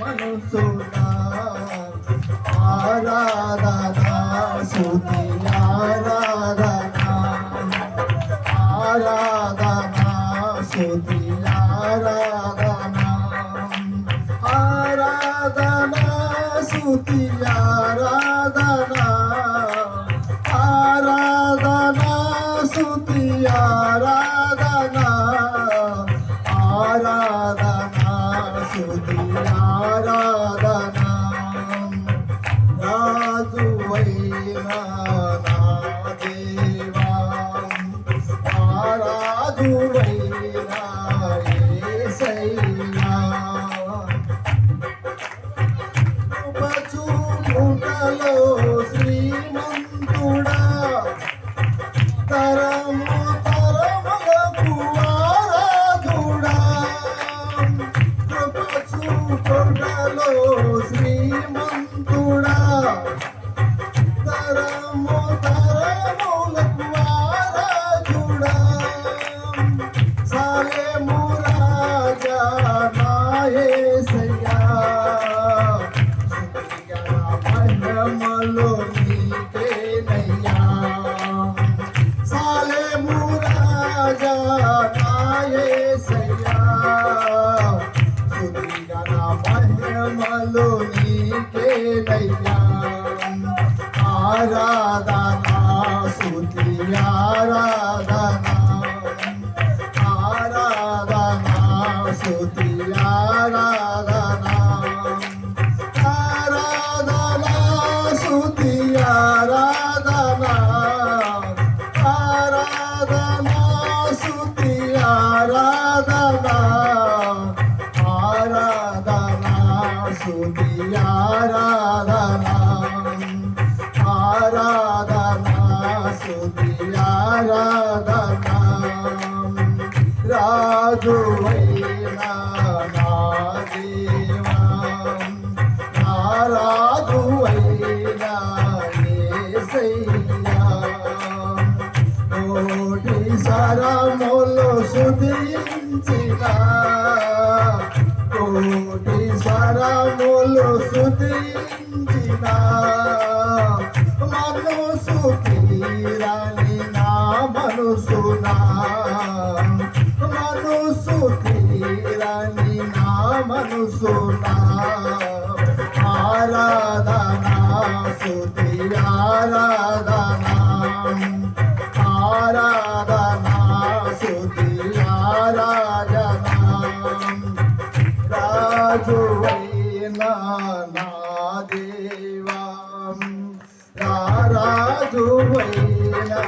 మనసునా? ఆరాధనా? స్తుతి ఆరాధనా? ఆరాధనా స్తుతి ఆరాధనా? ఆరాధనా స్తుతి ఆరాధనా? ఆరాధనా ఆరాధనా? ఆరాధనా రాజువైనా మహిమలో నీకేనయ్యా. సాలెము రాజా నా యేసయ్యా మహిమలో నీకేనయ్యా. ఆరాధనా స్తుతి ఆరాధనా. ఆరాధనా స్తుతి ఆరాధనా ఆరాధనా. ఆరాధనా. ఆరాధనా స్తుతి ఆరాధనా. రాజువైనా నా దేవా వైనా రాజువైనా యేసయ్యా కోటి సరములు సుధించినా రాజువైనా నా దేవా. రాజువైనా